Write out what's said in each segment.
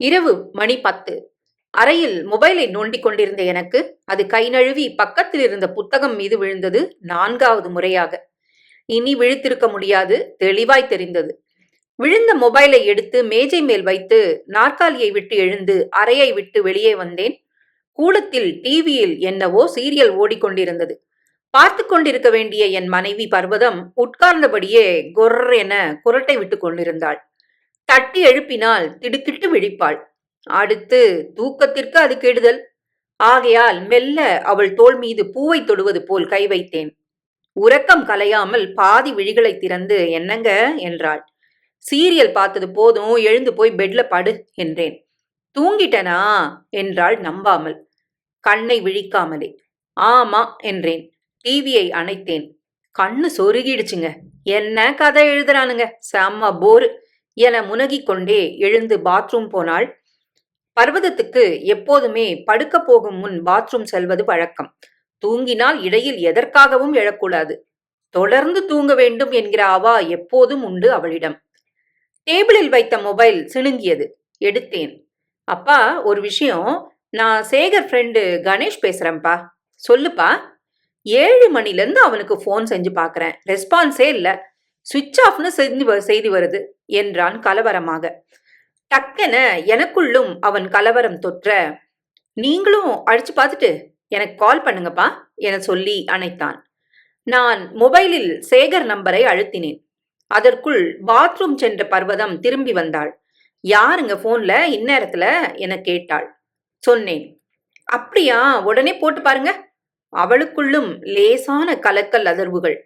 இரவு மணி பத்து. அறையில் மொபைலை நோண்டிக் கொண்டிருந்த எனக்கு அது கை நழுவி பக்கத்தில் இருந்த புத்தகம் மீது விழுந்தது நான்காவது முறையாக. இனி விழித்திருக்க முடியாது தெளிவாய் தெரிந்தது. விழுந்த மொபைலை எடுத்து மேஜை மேல் வைத்து நாற்காலியை விட்டு எழுந்து அறையை விட்டு வெளியே வந்தேன். கூடத்தில் டிவியில் என்னவோ சீரியல் ஓடிக்கொண்டிருந்தது. பார்த்து கொண்டிருக்க வேண்டிய என் மனைவி பர்வதம் உட்கார்ந்தபடியே கொர் என குரட்டை விட்டு கொண்டிருந்தாள். தட்டி எழுப்பினால் திடுக்கிட்டு விழிப்பாள். அடுத்து தூக்கத்திற்கு அது கெடுதல். ஆகையால் மெல்ல அவள் தோள் மீது பூவை தொடுவது போல் கை வைத்தேன். உறக்கம் கலையாமல் பாதி விழிகளை திறந்து என்னங்க? என்றாள். சீரியல் பார்த்தது போதும் எழுந்து போய் பெட்ல படு என்றேன். தூங்கிட்டனா? என்றாள் நம்பாமல். கண்ணை விழிக்காமலே. ஆமா என்றேன். டிவியை அணைத்தேன். கண்ணு சொருகிடுச்சுங்க. என்ன கதை எழுதுறானுங்க? செம்ம போரு. என முனகிக் கொண்டே எழுந்து பாத்ரூம் போனாள். பர்வதத்துக்கு எப்போதுமே படுக்க போகும் முன் பாத்ரூம் செல்வது வழக்கம். தூங்கினால் இடையில் எதற்காகவும் எழக்கூடாது. தொடர்ந்து தூங்க வேண்டும் என்கிற அவா எப்போதும் உண்டு அவளிடம். டேபிளில் வைத்த மொபைல் சிணுங்கியது. எடுத்தேன். அப்பா ஒரு விஷயம். நான் சேகர் ஃப்ரெண்டு கணேஷ் பேசுறேன்ப்பா. சொல்லுப்பா. ஏழு மணிலேருந்து அவனுக்கு ஃபோன் செஞ்சு பார்க்குறேன் ரெஸ்பான்ஸே இல்லை. சுவிட்ச் ஆஃப்னு செஞ்சு செய்தி வருது என்றான் கலவரமாக. டக்கென எனக்குள்ளும் அவன் கலவரம் தொற்ற நீங்களும் அழிச்சு பார்த்துட்டு எனக்கு கால் பண்ணுங்கப்பா என சொல்லி அணைத்தான். நான் மொபைலில் சேகர் நம்பரை அழுத்தினேன். அதற்குள் பாத்ரூம் சென்ற பர்வதம் திரும்பி வந்தாள். யாருங்க போன்ல இந்நேரத்துல? என கேட்டாள். சொன்னேன். அப்படியா? உடனே போட்டு பாருங்க. அவளுக்குள்ளும் லேசான கலக்கல் அதிர்வுகள்.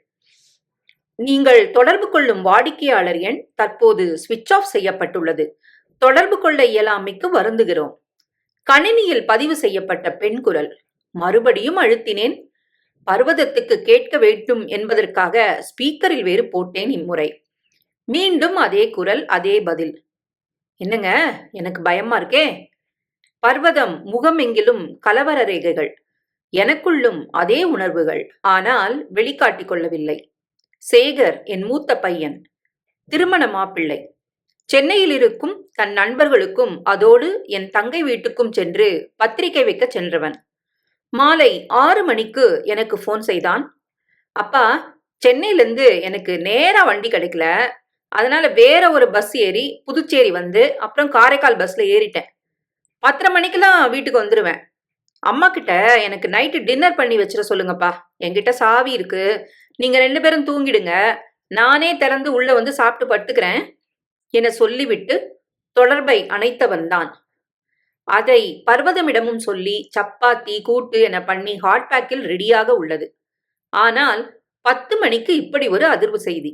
நீங்கள் தொடர்பு கொள்ளும் வாடிக்கையாளர் எண் தற்போது சுவிட்ச் ஆஃப் செய்யப்பட்டுள்ளது. தொடர்பு கொள்ள இயலாமைக்கு வருந்துகிறோம். கணினியில் பதிவு செய்யப்பட்ட பெண் குரல். மறுபடியும் அழுத்தினேன். பர்வதத்துக்கு கேட்க வேண்டும் என்பதற்காக ஸ்பீக்கரில் வேறு போட்டேன் இம்முறை. மீண்டும் அதே குரல் அதே பதில். என்னங்க? எனக்கு பயமா இருக்கே? பர்வதம் முகமெங்கிலும் கலவர ரேகைகள். எனக்குள்ளும் அதே உணர்வுகள். ஆனால் வெளிக்காட்டிக் கொள்ளவில்லை. சேகர் என் மூத்த பையன். திருமண மாப்பிள்ளை சென்னையில் இருக்கும் தன் நண்பர்களுக்கும் அதோடு என் தங்கை வீட்டுக்கும் சென்று பத்திரிகை வைக்க சென்றவன். மாலை ஆறு மணிக்கு எனக்கு ஃபோன் செய்தான். அப்பா சென்னையிலேருந்து எனக்கு நேராக வண்டி கிடைக்கல. அதனால வேற ஒரு பஸ் ஏறி புதுச்சேரி வந்து அப்புறம் காரைக்கால் பஸ்ல ஏறிட்டேன். பத்தரை மணிக்கெல்லாம் வீட்டுக்கு வந்துடுவேன் அம்மா கிட்ட எனக்கு நைட்டு டின்னர் பண்ணி வச்சிட சொல்லுங்கப்பா. என்கிட்ட சாவி இருக்கு. நீங்க ரெண்டு பேரும் தூங்கிடுங்க. நானே திறந்து உள்ள வந்து சாப்பிட்டு படுத்துக்கிறேன். என சொல்லிவிட்டு தொடர்பை அணைத்தவன் தான். அதை பர்வதமிடமும் சொல்லி சப்பாத்தி கூட்டு என பண்ணி ஹாட் பேக்கில் ரெடியாக உள்ளது. ஆனால் பத்து மணிக்கு இப்படி ஒரு அதிர்வு செய்தி.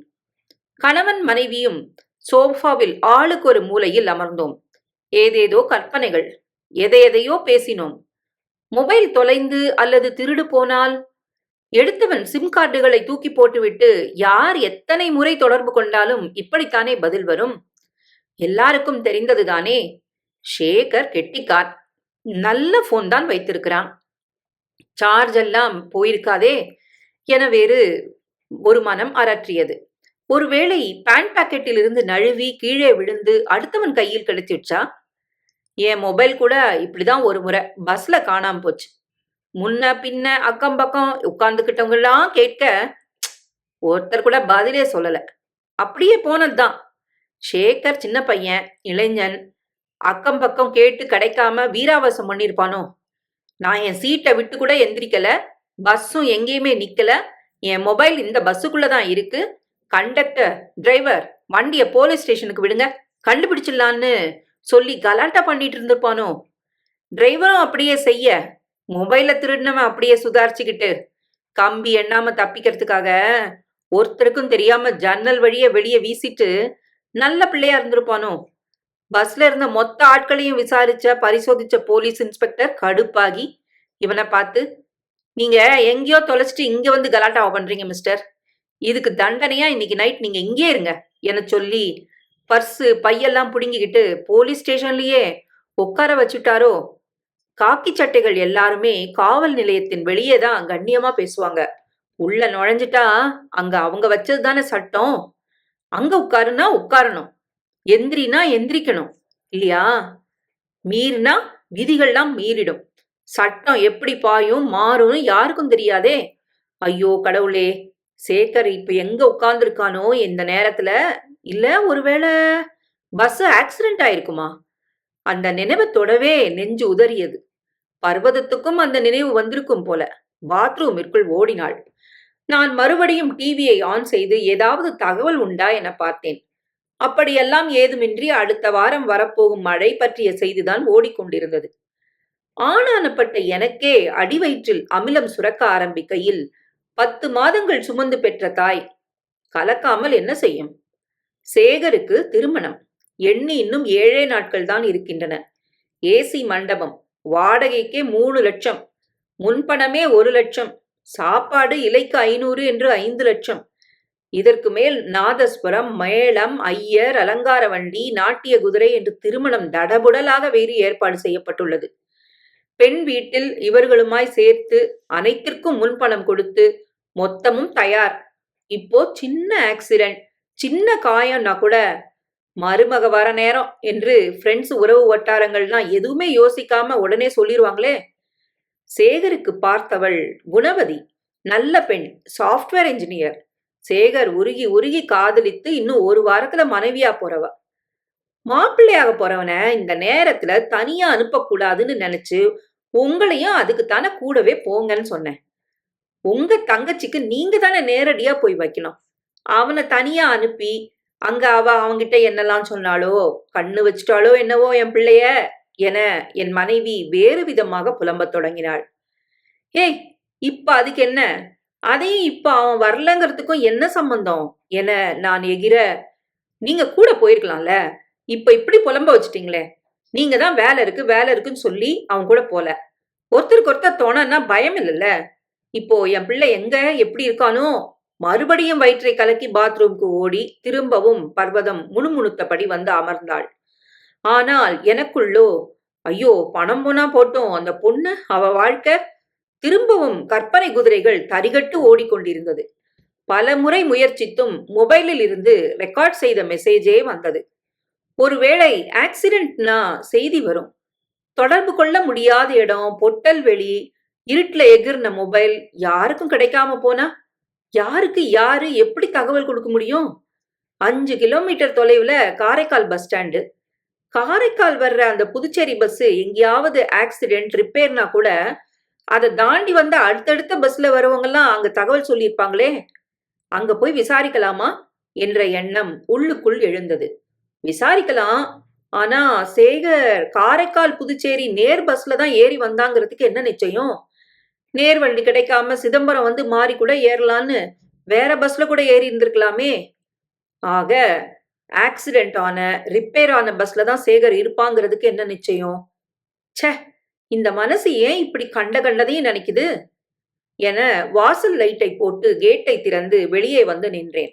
கணவன் மனைவியும் சோஃபாவில் ஆளுக்கு ஒரு மூலையில் அமர்ந்தோம். ஏதேதோ கற்பனைகள் எதை எதையோ பேசினோம். மொபைல் தொலைந்து அல்லது திருடு போனால் எடுத்தவன் சிம் கார்டுகளை தூக்கி போட்டுவிட்டு யார் எத்தனை முறை தொடர்பு கொண்டாலும் இப்படித்தானே பதில் வரும்? எல்லாருக்கும் தெரிந்ததுதானே? ஷேகர் கெட்டிக்கார். நல்ல போன் தான் வைத்திருக்கிறான். சார்ஜ் எல்லாம் போயிருக்காதே? என வேறு ஒரு மனம் அரற்றியது ஒருவேளை பேண்ட் பாக்கெட்டில் இருந்து நழுவி கீழே விழுந்து அடுத்தவன் கையில் கிடைச்சிடுச்சா என் மொபைல் கூட இப்படிதான் ஒரு முறை பஸ்ல காணாம போச்சு. முன்ன பின்ன அக்கம் பக்கம் உட்கார்ந்துக்கிட்டவங்க எல்லாம் கேட்க ஒருத்தர் கூட பதிலே சொல்லல. அப்படியே போனதுதான். ஷேகர் சின்ன பையன் இளைஞன் அக்கம் பக்கம் கேட்டு கிடைக்காம வீராவாசம் பண்ணியிருப்பானோ? நான் என் சீட்டை விட்டு கூட எந்திரிக்கல. பஸ்ஸும் எங்கேயுமே நிக்கல. என் மொபைல் இந்த பஸ்ஸுக்குள்ள தான் இருக்கு. கண்டக்டர் டிரைவர் வண்டியை போலீஸ் ஸ்டேஷனுக்கு விடுங்க. கண்டுபிடிச்சிடலான்னு சொல்லி கலாட்டா பண்ணிட்டு இருந்திருப்பானோ? டிரைவரும் அப்படியே செய்ய மொபைல திருடினவன் அப்படியே சுதாரிச்சுக்கிட்டு கம்பி எண்ணாம தப்பிக்கிறதுக்காக ஒருத்தருக்கும் தெரியாம ஜன்னல் வழிய வெளியே வீசிட்டு நல்ல பிள்ளையா இருந்திருப்பானோ? பஸ்ல இருந்த மொத்த ஆட்களையும் விசாரிச்ச பரிசோதிச்ச போலீஸ் இன்ஸ்பெக்டர் கடுப்பாகி இவனை பார்த்து நீங்க எங்கேயோ தொலைச்சிட்டு இங்க வந்து கலாட்டாவை பண்றீங்க மிஸ்டர். இதுக்கு தண்டனையா இன்னைக்கு நைட் நீங்க இங்கே இருங்க என சொல்லி பர்ஸு பையெல்லாம் புடுங்கிக்கிட்டு போலீஸ் ஸ்டேஷன்லயே உட்கார வச்சுட்டாரோ? காக்கி சட்டைகள் எல்லாருமே காவல் நிலையத்தின் வெளியே தான் கண்ணியமா பேசுவாங்க. உள்ள நுழைஞ்சிட்டா அங்க அவங்க வச்சது தானே சட்டம். அங்க உட்காருனா உட்காரணும். எந்திரினா எந்திரிக்கணும். இல்லையா? மீறினா விதிகள்லாம் மீறிடும். சட்டம் எப்படி பாயும் மாறும்னு யாருக்கும் தெரியாதே. ஐயோ கடவுளே. சேகர் இப்ப எங்க உட்கார்ந்துருக்கானோ இந்த நேரத்துல? இல்ல ஒருவேளை பஸ் ஆக்சிடென்ட் ஆயிருக்குமா? அந்த நினைவை தொடவே நெஞ்சு உதறியது. பர்வதத்துக்கும் அந்த நினைவு வந்திருக்கும் போல பாத்ரூமிற்குள் ஓடினாள். நான் மறுபடியும் டிவியை ஆன் செய்து ஏதாவது தகவல் உண்டா என பார்த்தேன். அப்படியெல்லாம் ஏதுமின்றி அடுத்த வாரம் வரப்போகும் மழை பற்றிய செய்திதான் ஓடிக்கொண்டிருந்தது. ஆணானப்பட்ட எனக்கே அடிவயிற்றில் அமிலம் சுரக்க ஆரம்பிக்கையில் பத்து மாதங்கள் சுமந்து பெற்ற தாய் கலக்காமல் என்ன செய்யும்? சேகருக்கு திருமணம். எண்ணி இன்னும் ஏழே நாட்கள் தான் இருக்கின்றன. ஏசி மண்டபம் வாடகைக்கே மூணு லட்சம் முன்பணமே ஒரு லட்சம் சாப்பாடு இலைக்கு ஐநூறு என்று ஐந்து லட்சம். இதற்கு மேல் நாதஸ்வரம் மேளம் ஐயர் அலங்கார வண்டி நாட்டிய குதிரை என்று திருமணம் தடபுடலாக வேறு ஏற்பாடு செய்யப்பட்டுள்ளது. பெண் வீட்டில் இவர்களுமாய் சேர்த்து அனைத்திற்கும் முன்பணம் கொடுத்து மொத்தமும் தயார். இப்போ சின்ன ஆக்சிடென்ட் சின்ன காயம்னா கூட மருமக வர நேரம் என்று ஃப்ரெண்ட்ஸ் உறவு வட்டாரங்கள்லாம் எதுவுமே யோசிக்காம உடனே சொல்லிடுவாங்களே சேகருக்கு பார்த்தவள் குணவதி நல்ல பெண் சாஃப்ட்வேர் இன்ஜினியர் சேகர் உருகி உருகி காதலித்து இன்னும் ஒரு வாரத்துல மனைவியா போறவ. மாப்பிள்ளையாக போறவன இந்த நேரத்துல தனியா அனுப்பக்கூடாதுன்னு நினைச்சு உங்களையும் அதுக்கு தானே கூடவே போங்கன்னு சொன்னேன். உங்க தங்கச்சிக்கு நீங்க தானே நேரடியா போய் வைக்கணும். அவனை தனியா அனுப்பி அங்க அவ அவங்கிட்ட என்னெல்லாம் சொன்னாளோ கண்ணு வச்சிட்டாளோ என்னவோ என் பிள்ளைய என என் மனைவி வேறு விதமாக புலம்பத் தொடங்கினாள். ஏய் இப்ப அதுக்கு என்ன? அதையும் இப்ப அவன் வரலங்கிறதுக்கும் என்ன சம்பந்தம்? என நான் எகிர நீங்க கூட போயிருக்கலாம்ல? இப்ப இப்படி புலம்ப வச்சிட்டீங்களே. நீங்க தான் வேலை இருக்கு வேலை இருக்குன்னு சொல்லி அவன் கூட போல. ஒருத்தருக்கு ஒருத்தர் தோணன்னா பயம் இல்லைல்ல? இப்போ என் பிள்ளை எங்க எப்படி இருக்கானோ மறுபடியும் வயிற்றை கலக்கி பாத்ரூம்க்கு ஓடி திரும்பவும் பர்வதம் முணுமுணுத்தபடி வந்து அமர்ந்தாள். ஆனால் எனக்குள்ளோ ஐயோ பணம் போனா போட்டோம் அந்த பொண்ணு அவ வாழ்க்கை? திரும்பவும் கற்பனை குதிரைகள் தரிகட்டு ஓடிக்கொண்டிருந்தது. பல முறை முயற்சித்தும் மொபைலில் இருந்து ரெக்கார்ட் செய்த மெசேஜே வந்தது. ஒருவேளை ஆக்சிடென்ட்னா செய்தி வரும். தொடர்பு கொள்ள முடியாத இடம் பொட்டல் வெளி இருட்டுல எகிர்ன மொபைல் யாருக்கும் கிடைக்காம போனா? யாருக்கு யாரு எப்படி தகவல் கொடுக்க முடியும்? அஞ்சு கிலோமீட்டர் தொலைவுல காரைக்கால் பஸ் ஸ்டாண்டு. காரைக்கால் வர்ற அந்த புதுச்சேரி பஸ் எங்கேயாவது ஆக்சிடென்ட் ரிப்பேர்னா கூட அதை தாண்டி வந்த அடுத்தடுத்த பஸ்ல வரவங்கெல்லாம் அங்க தகவல் சொல்லியிருப்பாங்களே? அங்க போய் விசாரிக்கலாமா? என்ற எண்ணம் உள்ளுக்குள் எழுந்தது. விசாரிக்கலாம். ஆனா சேகர் காரைக்கால் புதுச்சேரி நேர் பஸ்ல தான் ஏறி வந்தாங்கிறதுக்கு என்ன நிச்சயம்? நேர் வண்டி கிடைக்காம சிதம்பரம் வந்து மாறி கூட ஏறலான்னு வேற பஸ்ல கூட ஏறி இருந்திருக்கலாமே. ஆக ஆக்சிடென்ட் ஆன ரிப்பேர் ஆன பஸ்ல தான் சேகர் இருப்பாங்கிறதுக்கு என்ன நிச்சயம்? ச்சே இந்த மனசு ஏன் இப்படி கண்ட கண்டதையும் நினைக்குது? என வாசல் லைட்டை போட்டு கேட்டை திறந்து வெளியே வந்து நின்றேன்.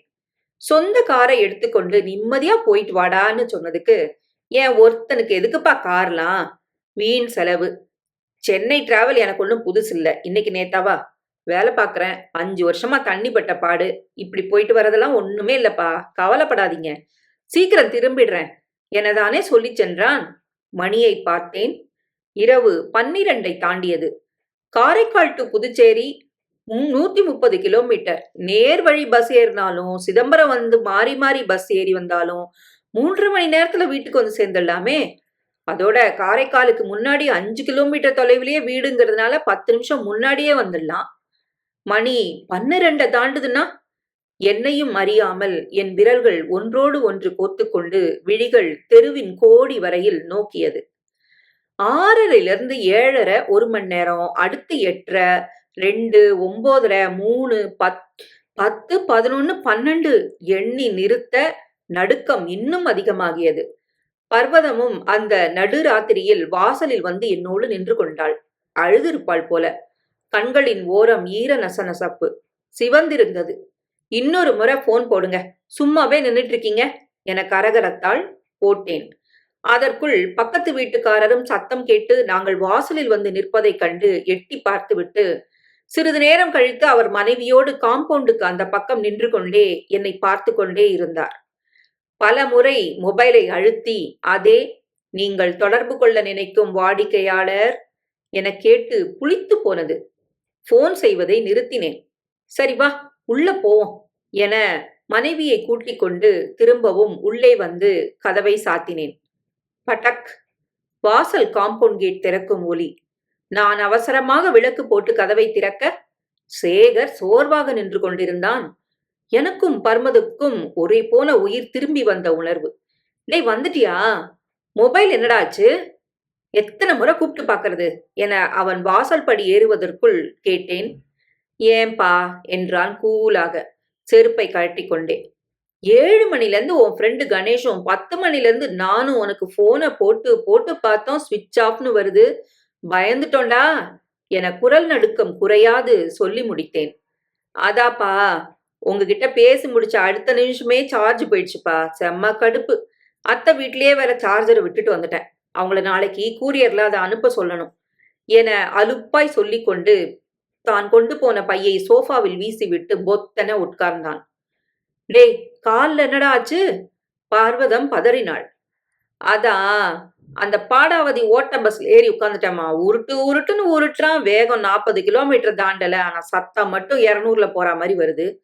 சொந்த காரை எடுத்துக்கொண்டு நிம்மதியா போயிட்டு வாடான்னு சொன்னதுக்கு ஏன் ஒருத்தனுக்கு எதுக்குப்பா கார்லாம் வீண் செலவு. சென்னை டிராவல் எனக்கு ஒன்றும் புதுசு இல்லை. இன்னைக்கு நேத்தாவா வேலை பார்க்குறேன் அஞ்சு வருஷமா தண்ணி பட்ட பாடு. இப்படி போயிட்டு வரதெல்லாம் ஒண்ணுமே இல்லப்பா. கவலைப்படாதீங்க. சீக்கிரம் திரும்பிடுறேன். எனதானே சொல்லி சென்றான். மணியை பார்த்தேன். இரவு பன்னிரண்டை தாண்டியது. காரைக்கால் டு புதுச்சேரி நூத்தி முப்பது கிலோமீட்டர். நேர் வழி பஸ் ஏறினாலும் சிதம்பரம் வந்து மாறி மாறி பஸ் ஏறி வந்தாலும் மூன்று மணி நேரத்துல வீட்டுக்கு வந்து சேர்ந்துடலாமே? அதோட காரைக்காலுக்கு முன்னாடி அஞ்சு கிலோமீட்டர் தொலைவிலேயே வீடுங்கிறதுனால பத்து நிமிஷம் முன்னாடியே வந்துடலாம். மணி பன்னிரெண்டை தாண்டுதுன்னா என்னையும் அறியாமல் என் விரல்கள் ஒன்றோடு ஒன்று கோத்துக்கொண்டு விழிகள் தெருவின் கோடி வரையில் நோக்கியது. ஆறரையிலிருந்து ஏழரை ஒரு மணி நேரம் அடுத்து எட்டரை ரெண்டு ஒன்பதரை மூணு பத் பத்து பதினொன்று பன்னெண்டு எண்ணி நிறுத்த நடுக்கம் இன்னும் அதிகமாகியது. பர்வதமும் அந்த நடுராத்திரியில் வாசலில் வந்து என்னோடு நின்று கொண்டாள். அழுதிருப்பாள் போல. கண்களின் ஓரம் ஈர நசநசப்பு. சிவந்திருந்தது. இன்னொரு முறை போன் போடுங்க. சும்மாவே நின்னுட்டு இருக்கீங்க என கரகரத்தால் போட்டேன். அதற்குள் பக்கத்து வீட்டுக்காரரும் சத்தம் கேட்டு நாங்கள் வாசலில் வந்து நிற்பதைக் கண்டு எட்டி பார்த்துவிட்டு சிறிது நேரம் கழித்து அவர் மனைவியோடு காம்பவுண்டுக்கு அந்த பக்கம் நின்று கொண்டே என்னை பார்த்து கொண்டே இருந்தார். பல முறை மொபைலை அழுத்தி அதே நீங்கள் தொடர்பு கொள்ள நினைக்கும் வாடிக்கையாளர் என கேட்டு புளித்து போனது. போன் செய்வதை நிறுத்தினேன். சரி வா உள்ள போவோம் என மனைவியை கூட்டிக் கொண்டு திரும்பவும் உள்ளே வந்து கதவை சாத்தினேன். பட்டக் வாசல் காம்பவுண்ட் கேட் திறக்கும் ஒலி. நான் அவசரமாக விளக்கு போட்டு கதவை திறக்க சேகர் சோர்வாக நின்று கொண்டிருந்தான். எனக்கும் பர்மதுக்கும் ஒரே போன உயிர் திரும்பி வந்த உணர்வு. டேய் வந்துட்டியா? மொபைல் என்னடாச்சு? எத்தனை முறை கூப்பிட்டு பார்க்கறது? என அவன் வாசல் படி ஏறுவதற்குள் கேட்டேன். ஏன்பா? என்றான் கூலாக செருப்பை கழட்டி கொண்டே ஏழு மணிலேருந்து உன் ஃப்ரெண்டு கணேஷும் பத்து மணிலேருந்து நானும் உனக்கு ஃபோனை போட்டு போட்டு பார்த்தோம் ஸ்விட்ச் ஆஃப்னு வருது. பயந்துட்டோண்டா? என குரல் நடுக்கம் குறையாது சொல்லி முடித்தேன். அதாப்பா உங்ககிட்ட பேசி முடிச்ச அடுத்த நிமிஷமே சார்ஜ் போயிடுச்சுப்பா. செம்ம கடுப்பு. அத்தை வீட்லயே வேற சார்ஜரை விட்டுட்டு வந்துட்டேன். அவங்கள நாளைக்கு கூரியர்ல அதை அனுப்ப சொல்லணும். என அலுப்பாய் சொல்லிக்கொண்டு தான் கொண்டு போன பையை சோஃபாவில் வீசி விட்டு பொத்தன உட்கார்ந்தான். டேய் காலில் என்னடா ஆச்சு? பார்வதம் பதறினாள். அதான் அந்த பாடாவதி ஓட்ட பஸ்ல ஏறி உட்காந்துட்டேம்மா உருட்டு உருட்டுன்னு உருட்டுறான். வேகம் நாற்பது கிலோமீட்டர் தாண்டல. ஆனா சத்தம் மட்டும் இரநூறுல போற மாதிரி வருது.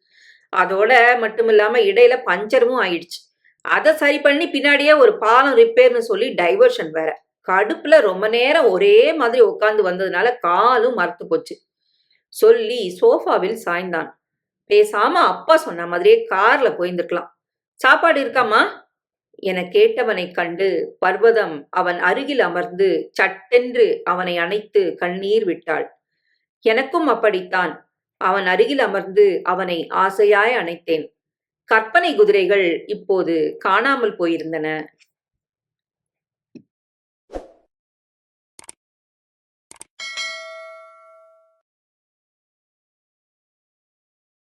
அதோட மட்டும் இல்லாம இடையில பஞ்சரும் ஆயிடுச்சு. அதை சரி பண்ணி பின்னாடியே ஒரு பாலம் ரிப்பேர்னு சொல்லி டைவர்ஷன் வேற. கடுப்புல ரொம்ப நேரம் ஒரே மாதிரி உட்காந்து வந்ததுனால காலும் மறுத்து போச்சு. சொல்லி சோஃபாவில் சாய்ந்தான். பேசாம அப்பா சொன்ன மாதிரியே கார்ல போயிருந்துருக்கலாம். சாப்பாடு இருக்காமா என கேட்டவனைக் கண்டு பர்வதம் அவன் அருகில் அமர்ந்து சட்டென்று அவனை அணைத்து கண்ணீர் விட்டாள். எனக்கும் அப்படித்தான். அவன் அருகில் அமர்ந்து அவனை ஆசையாய் அணைத்தேன். கற்பனை குதிரைகள் இப்போது காணாமல் போயிருந்தன.